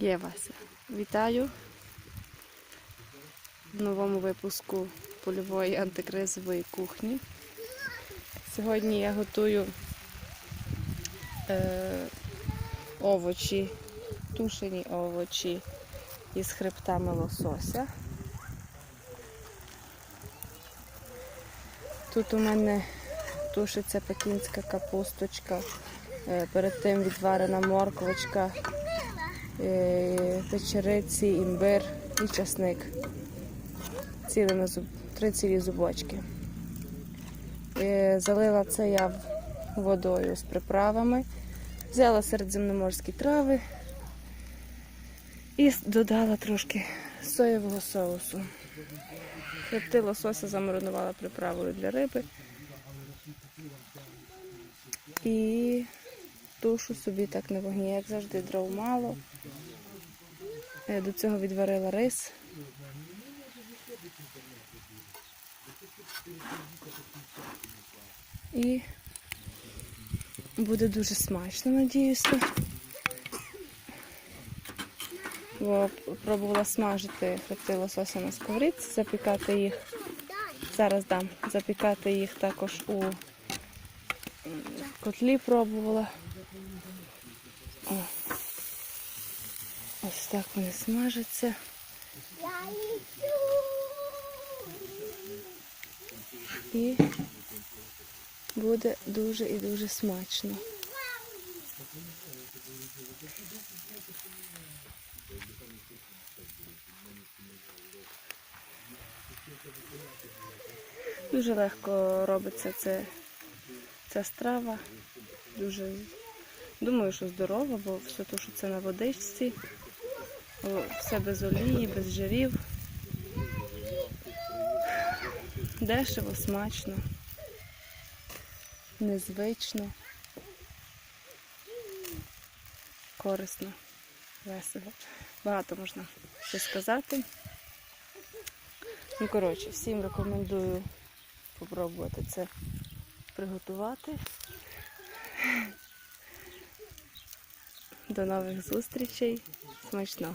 Є Вася. Вітаю в новому випуску польової антикризової кухні. Сьогодні я готую е, овочі, тушені овочі із хребтами лосося. Тут у мене тушиться пекінська капусточка, е, перед тим відварена морквочка, е, печериці, імбир і часник. Цілими зуб... Три цілі зубочки. Е, Залила це я водою з приправами, взяла середземноморські трави і додала трошки соєвого соусу. Хребти лосося замаринувала приправою для риби. І тушу собі так на вогні, як завжди, дров мало. До цього відварила рис. І буде дуже смачно, надіюся. Бо пробувала смажити хребти лосося на сковорідці, запікати їх. Зараз дам запікати їх також у котлі пробувала. О. Ось так вони смажаться. І буде дуже і дуже смачно. Дуже легко робиться це, ця страва. Дуже думаю, що здорова, бо все тушиться на водичці. Все без олії, без жирів. Дешево, смачно, незвично, корисно, весело. Багато можна ще сказати. Ну, коротше, всім рекомендую спробувати це приготувати. До нових зустрічей. Смачного!